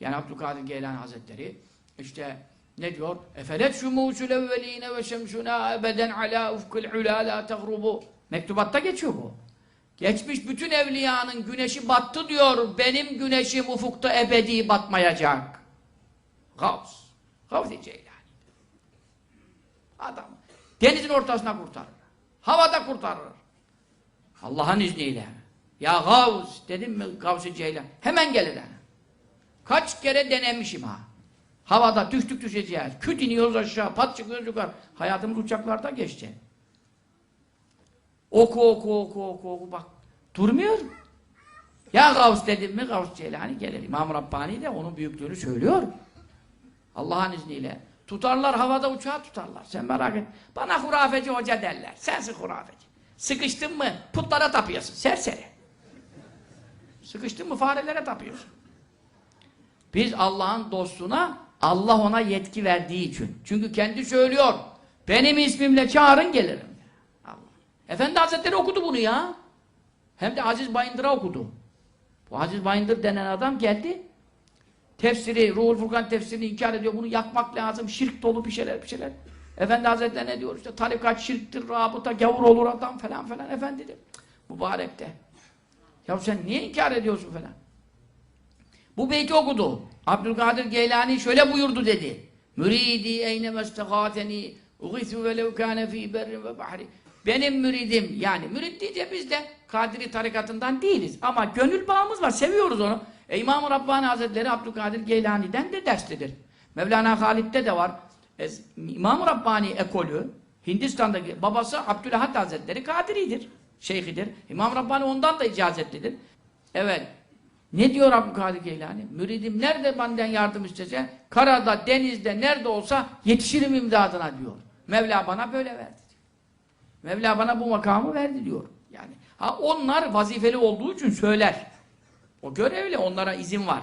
Yani Abdülkadir Geylani Hazretleri işte ne diyor? Efelet şumusul evveline ve şemsuna ebeden ala ufkul ula la tegrubu. Mektubatta geçiyor bu. Geçmiş bütün evliyanın güneşi battı diyor. Benim güneşim ufukta ebedi batmayacak. Gavs. Gavs-i Ceylani. Adam. Denizin ortasına kurtarır. Havada kurtarır. Allah'ın izniyle. Ya Gavs dedim mi Gavs-i Ceylan. Hemen gelir. ha. Kaç kere denemişim ha. Havada düştük düşeceğiz. Küt iniyoruz aşağı, pat çıkıyoruz yukarı. Hayatımız uçaklarda geçti. Oku oku oku oku oku bak. Durmuyor. Ya Gavs dedim mi Gavs Ceylani gelir. İmam Rabbani de onun büyüklüğünü söylüyor. Allah'ın izniyle. Tutarlar havada uçağı tutarlar. Sen merak et. Bana hurafeci hoca derler. Sensin hurafeci. Sıkıştın mı putlara tapıyorsun. Serseri. Sıkıştın mı farelere tapıyorsun. Biz Allah'ın dostuna Allah ona yetki verdiği için. Çünkü kendi söylüyor. Benim ismimle çağırın gelirim. Allah. Efendi Hazretleri okudu bunu ya. Hem de Aziz Bayındır'a okudu. Bu Aziz Bayındır denen adam geldi. Tefsiri, Ruhul Furkan tefsirini inkar ediyor. Bunu yakmak lazım. Şirk dolu bir şeyler bir şeyler. Efendi Hazretleri ne diyor işte tarikat şirktir, rabıta, gavur olur adam falan falan. Efendi de. Mübarek de. Ya sen niye inkar ediyorsun falan? Bu beyti okudu. Abdülkadir Geylani şöyle buyurdu dedi. Müridi eyne mestegâteni ugisu velev kâne fî berrin ve bahri. Benim müridim yani mürid deyince biz de Kadiri tarikatından değiliz. Ama gönül bağımız var. Seviyoruz onu. E, İmam-ı Rabbani Hazretleri Abdülkadir Geylani'den de derslidir. Mevlana Halid'de de var. E, İmam-ı Rabbani ekolü Hindistan'daki babası Abdülahad Hazretleri Kadiri'dir. Şeyhidir. İmam Rabbani ondan da icazetlidir. Evet. Ne diyor Abdülkadir Geylani? Müridim nerede benden yardım istese, karada, denizde, nerede olsa yetişirim imdadına diyor. Mevla bana böyle verdi. Mevla bana bu makamı verdi diyor. Yani ha onlar vazifeli olduğu için söyler. O görevli, onlara izin var.